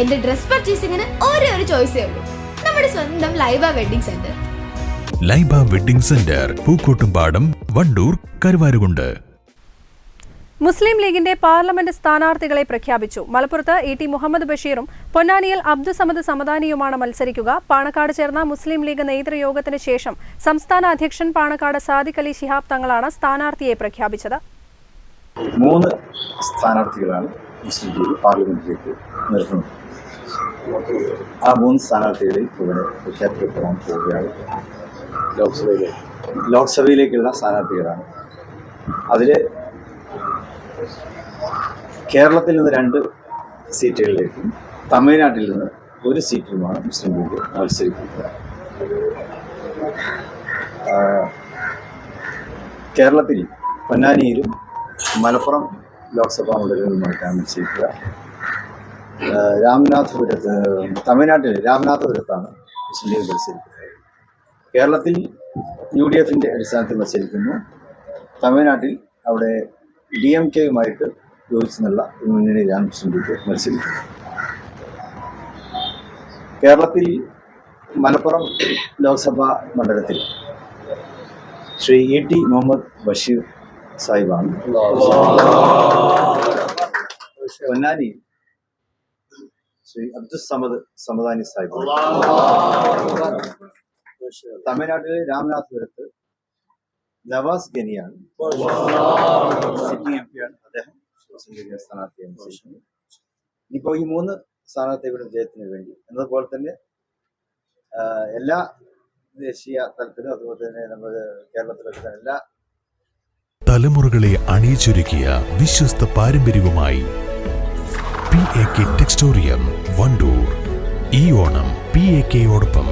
എന്റെ ഡ്രസ് പർച്ചേസിംഗിന് ഒരേ ഒരു ചോയ്സേ ഉള്ളൂ. നമ്മുടെ സ്വന്തം Laiba wedding centre. Laiba wedding centre Pookkottumpadam Wandoor Karuvarakundu. Muslim ലീഗിന്റെ പാർലമെന്റ് സ്ഥാനാർത്ഥികളെ പ്രഖ്യാപിച്ചു. മലപ്പുറത്ത് ഇ ടി മുഹമ്മദ് ബഷീറും പൊന്നാനിയിൽ അബ്ദുസമദ് സമദാനിയുമാണ് മത്സരിക്കുക. പാണക്കാട് ചേർന്ന മുസ്ലിം ലീഗ് നേതൃയോഗത്തിന് ശേഷം സംസ്ഥാന അധ്യക്ഷൻ പാണക്കാട് സാദിഖ് അലി ശിഹാബ് തങ്ങളാണ് സ്ഥാനാർത്ഥിയെ പ്രഖ്യാപിച്ചത്. മൂന്ന് സ്ഥാനാർത്ഥികളാണ് മുസ്ലിം ലീഗ് പാർലമെന്റിലേക്ക് നിർത്തുന്നത്. ആ മൂന്ന് സ്ഥാനാർത്ഥികളെ ഇവിടെ പ്രഖ്യാപിക്കപ്പെടാൻ പോവുകയാണ്. ലോക്സഭയിലെ. ലോക്സഭയിലേക്കുള്ള സ്ഥാനാർത്ഥികളാണ്. അതിൽ കേരളത്തിൽ നിന്ന് രണ്ട് സീറ്റുകളിലേക്കും തമിഴ്നാട്ടിൽ നിന്ന് ഒരു സീറ്റിലുമാണ് മുസ്ലിം ലീഗ് മത്സരിക്കുന്നത് കേരളത്തിൽ പൊന്നാനിയിലും മലപ്പുറം ലോക്സഭാ മണ്ഡലങ്ങളുമായിട്ടാണ് മത്സരിക്കുക. രാമനാഥപുരത്ത് തമിഴ്നാട്ടിൽ രാമനാഥപുരത്താണ് മുസ്ലിം ലീഗ് മത്സരിക്കുന്നത്. കേരളത്തിൽ യു ഡി എഫിന്റെ അടിസ്ഥാനത്തിൽ മത്സരിക്കുന്നു. തമിഴ്നാട്ടിൽ അവിടെ ഡി എം കെയുമായിട്ട് യോജിച്ചു നിന്നുള്ള മുന്നണി രാമകൃഷ്ണൻ ലീഗ് മത്സരിക്കുന്നു. കേരളത്തിൽ മലപ്പുറം ലോക്സഭാ മണ്ഡലത്തിൽ ശ്രീ ഇ ടി മുഹമ്മദ് ബഷീർ സാഹിബാണ്. പൊന്നാനി ശ്രീ അബ്ദുൽ സമദ് സമദാനി സാഹിബ്. തമിഴ്നാട്ടിലെ രാമനാഥപുരത്ത് നവാസ് ഗനിയാണ്. സിറ്റിംഗ് എം പിയാണ് അദ്ദേഹം ലീഗിന്റെ സ്ഥാനാർത്ഥിയാണ് മത്സരിക്കുന്നത്. ഇനിയിപ്പോ ഈ മൂന്ന് സ്ഥാനാർത്ഥികളുടെ വിജയത്തിന് വേണ്ടി. എന്നതുപോലെ തന്നെ എല്ലാ ദേശീയ തലത്തിലും അതുപോലെ തന്നെ നമ്മുടെ കേരളത്തിലൊക്കെ എല്ലാ തലമുറകളെ അണിയിച്ചൊരുക്കിയ വിശ്വസ്ത പാരമ്പര്യവുമായി P A K textorium Wandoor. ഈ ഓണം പി എ കെയോടൊപ്പം